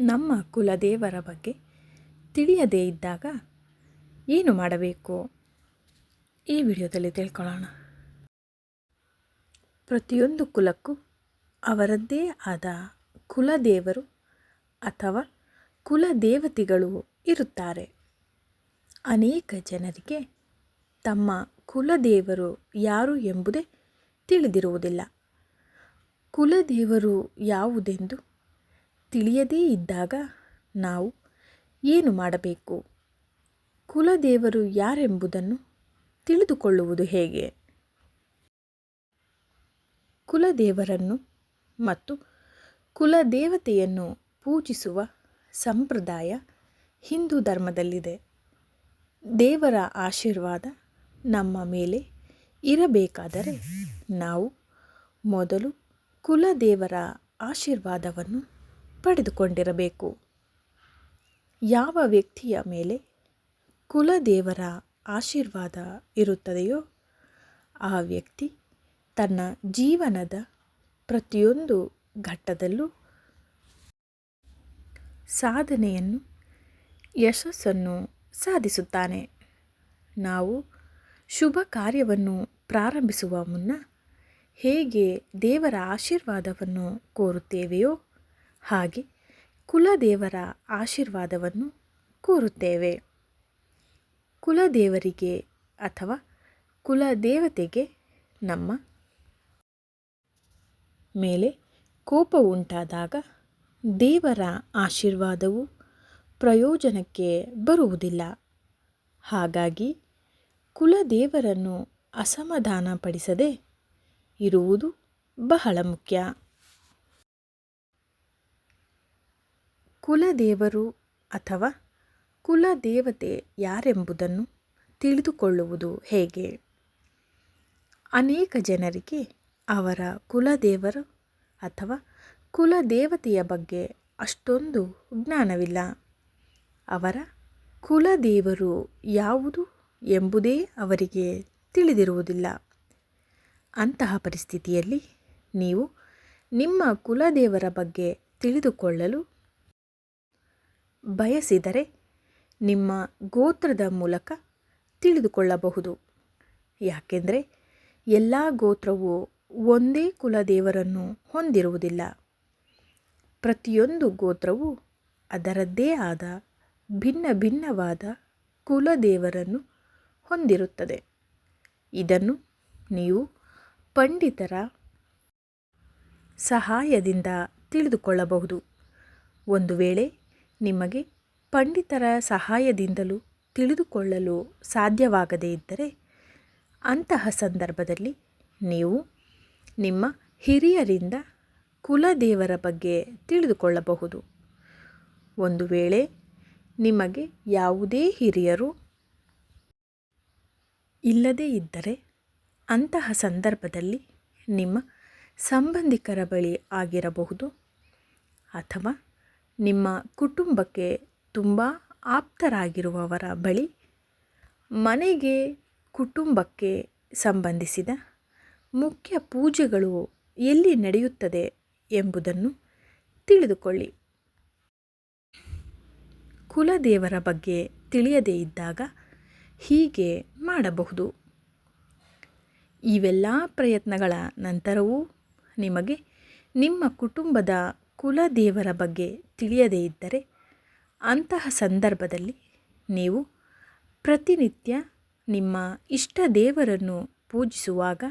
ನಮ್ಮ ಕುಲದೇವರ ಬಗ್ಗೆ ತಿಳಿಯದೇ ಇದ್ದಾಗ ಏನು ಮಾಡಬೇಕು? ಈ ವಿಡಿಯೋದಲ್ಲಿ ತಿಳ್ಕೊಳ್ಳೋಣ. ಪ್ರತಿಯೊಂದು ಕುಲಕ್ಕೂ ಅವರದ್ದೇ ಆದ ಕುಲದೇವರು ಅಥವಾ ಕುಲದೇವತೆಗಳು ಇರುತ್ತಾರೆ. ಅನೇಕ ಜನರಿಗೆ ತಮ್ಮ ಕುಲದೇವರು ಯಾರು ಎಂಬುದೇ ತಿಳಿದಿರುವುದಿಲ್ಲ. ಕುಲದೇವರು ಯಾವುದೆಂದು ತಿಳಿಯದೇ ಇದ್ದಾಗ ನಾವು ಏನು ಮಾಡಬೇಕು? ಕುಲದೇವರು ಯಾರೆಂಬುದನ್ನು ತಿಳಿದುಕೊಳ್ಳುವುದು ಹೇಗೆ? ಕುಲದೇವರನ್ನು ಮತ್ತು ಕುಲದೇವತೆಯನ್ನು ಪೂಜಿಸುವ ಸಂಪ್ರದಾಯ ಹಿಂದೂ ಧರ್ಮದಲ್ಲಿದೆ. ದೇವರ ಆಶೀರ್ವಾದ ನಮ್ಮ ಮೇಲೆ ಇರಬೇಕಾದರೆ ನಾವು ಮೊದಲು ಕುಲದೇವರ ಆಶೀರ್ವಾದವನ್ನು ಪಡೆದುಕೊಂಡಿರಬೇಕು. ಯಾವ ವ್ಯಕ್ತಿಯ ಮೇಲೆ ಕುಲದೇವರ ಆಶೀರ್ವಾದ ಇರುತ್ತದೆಯೋ, ಆ ವ್ಯಕ್ತಿ ತನ್ನ ಜೀವನದ ಪ್ರತಿಯೊಂದು ಘಟ್ಟದಲ್ಲೂ ಸಾಧನೆಯನ್ನು, ಯಶಸ್ಸನ್ನು ಸಾಧಿಸುತ್ತಾನೆ. ನಾವು ಶುಭ ಕಾರ್ಯವನ್ನು ಪ್ರಾರಂಭಿಸುವ ಮುನ್ನ ಹೇಗೆ ದೇವರ ಆಶೀರ್ವಾದವನ್ನು ಕೋರುತ್ತೇವೆಯೋ ಹಾಗೆ ಕುಲದೇವರ ಆಶೀರ್ವಾದವನ್ನು ಕೋರುತ್ತೇವೆ. ಕುಲದೇವರಿಗೆ ಅಥವಾ ಕುಲದೇವತೆಗೆ ನಮ್ಮ ಮೇಲೆ ಕೋಪ ಉಂಟಾದಾಗ ದೇವರ ಆಶೀರ್ವಾದವು ಪ್ರಯೋಜನಕ್ಕೆ ಬರುವುದಿಲ್ಲ. ಹಾಗಾಗಿ ಕುಲದೇವರನ್ನು ಅಸಮಾಧಾನಪಡಿಸದೆ ಇರುವುದು ಬಹಳ ಮುಖ್ಯ. ಕುಲದೇವರು ಅಥವಾ ಕುಲದೇವತೆ ಯಾರೆಂಬುದನ್ನು ತಿಳಿದುಕೊಳ್ಳುವುದು ಹೇಗೆ? ಅನೇಕ ಜನರಿಗೆ ಅವರ ಕುಲದೇವರು ಅಥವಾ ಕುಲದೇವತೆಯ ಬಗ್ಗೆ ಅಷ್ಟೊಂದು ಜ್ಞಾನವಿಲ್ಲ. ಅವರ ಕುಲದೇವರು ಯಾವುದು ಎಂಬುದೇ ಅವರಿಗೆ ತಿಳಿದಿರುವುದಿಲ್ಲ. ಅಂತಹ ಪರಿಸ್ಥಿತಿಯಲ್ಲಿ ನೀವು ನಿಮ್ಮ ಕುಲದೇವರ ಬಗ್ಗೆ ತಿಳಿದುಕೊಳ್ಳಲು ಬಯಸಿದರೆ ನಿಮ್ಮ ಗೋತ್ರದ ಮೂಲಕ ತಿಳಿದುಕೊಳ್ಳಬಹುದು. ಯಾಕೆಂದರೆ ಎಲ್ಲ ಗೋತ್ರವು ಒಂದೇ ಕುಲದೇವರನ್ನು ಹೊಂದಿರುವುದಿಲ್ಲ. ಪ್ರತಿಯೊಂದು ಗೋತ್ರವು ಅದರದ್ದೇ ಆದ ಭಿನ್ನ ಭಿನ್ನವಾದ ಕುಲದೇವರನ್ನು ಹೊಂದಿರುತ್ತದೆ. ಇದನ್ನು ನೀವು ಪಂಡಿತರ ಸಹಾಯದಿಂದ ತಿಳಿದುಕೊಳ್ಳಬಹುದು. ಒಂದು ವೇಳೆ ನಿಮಗೆ ಪಂಡಿತರ ಸಹಾಯದಿಂದಲೂ ತಿಳಿದುಕೊಳ್ಳಲು ಸಾಧ್ಯವಾಗದೇ ಇದ್ದರೆ ಅಂತಹ ಸಂದರ್ಭದಲ್ಲಿ ನೀವು ನಿಮ್ಮ ಹಿರಿಯರಿಂದ ಕುಲದೇವರ ಬಗ್ಗೆ ತಿಳಿದುಕೊಳ್ಳಬಹುದು. ಒಂದು ವೇಳೆ ನಿಮಗೆ ಯಾವುದೇ ಹಿರಿಯರು ಇಲ್ಲದೇ ಇದ್ದರೆ ಅಂತಹ ಸಂದರ್ಭದಲ್ಲಿ ನಿಮ್ಮ ಸಂಬಂಧಿಕರ ಬಳಿ ಆಗಿರಬಹುದು ಅಥವಾ ನಿಮ್ಮ ಕುಟುಂಬಕ್ಕೆ ತುಂಬ ಆಪ್ತರಾಗಿರುವವರ ಬಳಿ ಮನೆಗೆ ಕುಟುಂಬಕ್ಕೆ ಸಂಬಂಧಿಸಿದ ಮುಖ್ಯ ಪೂಜೆಗಳು ಎಲ್ಲಿ ನಡೆಯುತ್ತದೆ ಎಂಬುದನ್ನು ತಿಳಿದುಕೊಳ್ಳಿ. ಕುಲದೇವರ ಬಗ್ಗೆ ತಿಳಿಯದೇ ಇದ್ದಾಗ ಹೀಗೆ ಮಾಡಬಹುದು. ಇವೆಲ್ಲ ಪ್ರಯತ್ನಗಳ ನಂತರವೂ ನಿಮಗೆ ನಿಮ್ಮ ಕುಟುಂಬದ ಕುಲದೇವರ ಬಗ್ಗೆ ತಿಳಿಯದೇ ಇದ್ದರೆ ಅಂತಹ ಸಂದರ್ಭದಲ್ಲಿ ನೀವು ಪ್ರತಿನಿತ್ಯ ನಿಮ್ಮ ಇಷ್ಟ ದೇವರನ್ನು ಪೂಜಿಸುವಾಗ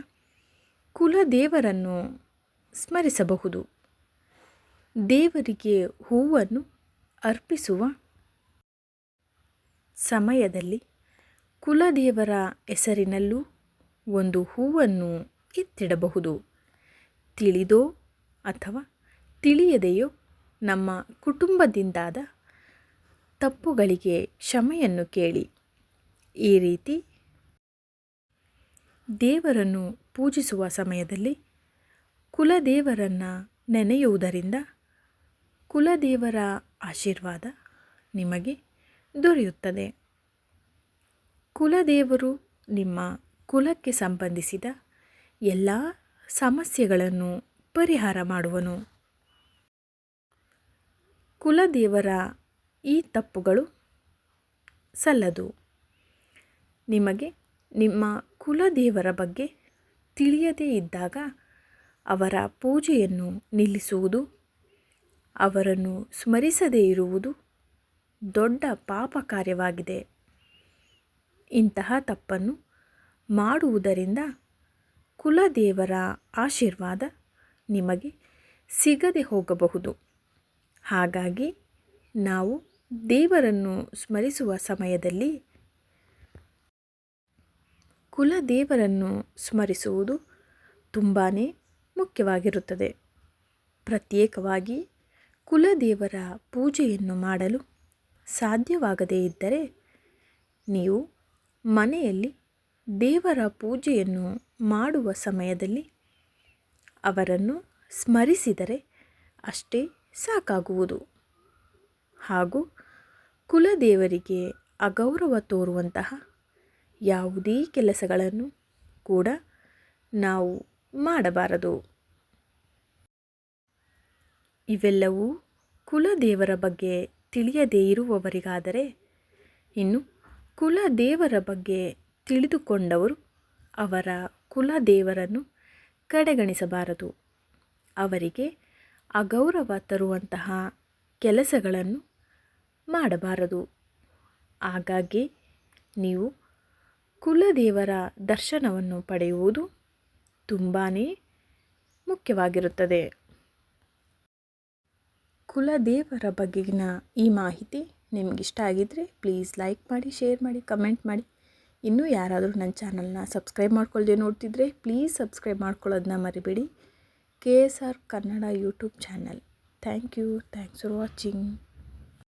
ಕುಲದೇವರನ್ನು ಸ್ಮರಿಸಬಹುದು. ದೇವರಿಗೆ ಹೂವನ್ನು ಅರ್ಪಿಸುವ ಸಮಯದಲ್ಲಿ ಕುಲದೇವರ ಹೆಸರಿನಲ್ಲೂ ಒಂದು ಹೂವನ್ನು ಎತ್ತಿಡಬಹುದು. ತಿಳಿದೋ ಅಥವಾ ತಿಳಿಯದೆಯೋ ನಮ್ಮ ಕುಟುಂಬದಿಂದಾದ ತಪ್ಪುಗಳಿಗೆ ಕ್ಷಮೆಯನ್ನು ಕೇಳಿ. ಈ ರೀತಿ ದೇವರನ್ನು ಪೂಜಿಸುವ ಸಮಯದಲ್ಲಿ ಕುಲದೇವರನ್ನು ನೆನೆಯುವುದರಿಂದ ಕುಲದೇವರ ಆಶೀರ್ವಾದ ನಿಮಗೆ ದೊರೆಯುತ್ತದೆ. ಕುಲದೇವರು ನಿಮ್ಮ ಕುಲಕ್ಕೆ ಸಂಬಂಧಿಸಿದ ಎಲ್ಲ ಸಮಸ್ಯೆಗಳನ್ನು ಪರಿಹಾರ ಮಾಡುವನು. ಕುಲದೇವರ ಈ ತಪ್ಪುಗಳು ಸಲ್ಲದು. ನಿಮಗೆ ನಿಮ್ಮ ಕುಲದೇವರ ಬಗ್ಗೆ ತಿಳಿಯದೇ ಇದ್ದಾಗ ಅವರ ಪೂಜೆಯನ್ನು ನಿಲ್ಲಿಸುವುದು, ಅವರನ್ನು ಸ್ಮರಿಸದೇ ಇರುವುದು ದೊಡ್ಡ ಪಾಪ ಕಾರ್ಯವಾಗಿದೆ. ಇಂತಹ ತಪ್ಪನ್ನು ಮಾಡುವುದರಿಂದ ಕುಲದೇವರ ಆಶೀರ್ವಾದ ನಿಮಗೆ ಸಿಗದೆ ಹೋಗಬಹುದು. ಹಾಗಾಗಿ ನಾವು ದೇವರನ್ನು ಸ್ಮರಿಸುವ ಸಮಯದಲ್ಲಿ ಕುಲದೇವರನ್ನು ಸ್ಮರಿಸುವುದು ತುಂಬಾ ಮುಖ್ಯವಾಗಿರುತ್ತದೆ. ಪ್ರತ್ಯೇಕವಾಗಿ ಕುಲದೇವರ ಪೂಜೆಯನ್ನು ಮಾಡಲು ಸಾಧ್ಯವಾಗದೇ ಇದ್ದರೆ ನೀವು ಮನೆಯಲ್ಲಿ ದೇವರ ಪೂಜೆಯನ್ನು ಮಾಡುವ ಸಮಯದಲ್ಲಿ ಅವರನ್ನು ಸ್ಮರಿಸಿದರೆ ಅಷ್ಟೇ ಸಾಕಾಗುವುದು. ಹಾಗೂ ಕುಲದೇವರಿಗೆ ಅಗೌರವ ತೋರುವಂತಹ ಯಾವುದೇ ಕೆಲಸಗಳನ್ನು ಕೂಡ ನಾವು ಮಾಡಬಾರದು. ಇವೆಲ್ಲವೂ ಕುಲದೇವರ ಬಗ್ಗೆ ತಿಳಿಯದೇ ಇರುವವರಿಗಾದರೆ ಇನ್ನು ಕುಲದೇವರ ಬಗ್ಗೆ ತಿಳಿದುಕೊಂಡವರು ಅವರ ಕುಲದೇವರನ್ನು ಕಡೆಗಣಿಸಬಾರದು. ಅವರಿಗೆ ಅಗೌರವ ತರುವಂತಹ ಕೆಲಸಗಳನ್ನು ಮಾಡಬಾರದು. ಹಾಗಾಗಿ ನೀವು ಕುಲದೇವರ ದರ್ಶನವನ್ನು ಪಡೆಯುವುದು ತುಂಬಾ ಮುಖ್ಯವಾಗಿರುತ್ತದೆ. ಕುಲದೇವರ ಬಗೆಗಿನ ಈ ಮಾಹಿತಿ ನಿಮಗಿಷ್ಟ ಆಗಿದ್ದರೆ ಪ್ಲೀಸ್ ಲೈಕ್ ಮಾಡಿ ಶೇರ್ ಮಾಡಿ ಕಮೆಂಟ್ ಮಾಡಿ. ಇನ್ನೂ ಯಾರಾದರೂ ನನ್ನ ಚಾನಲ್ನ ಸಬ್ಸ್ಕ್ರೈಬ್ ಮಾಡ್ಕೊಳ್ಳದೆ ನೋಡ್ತಿದ್ರೆ ಪ್ಲೀಸ್ ಸಬ್ಸ್ಕ್ರೈಬ್ ಮಾಡ್ಕೊಳ್ಳೋದನ್ನ ಮರಿಬೇಡಿ. K S R Kannada YouTube channel. Thank you. Thanks for watching.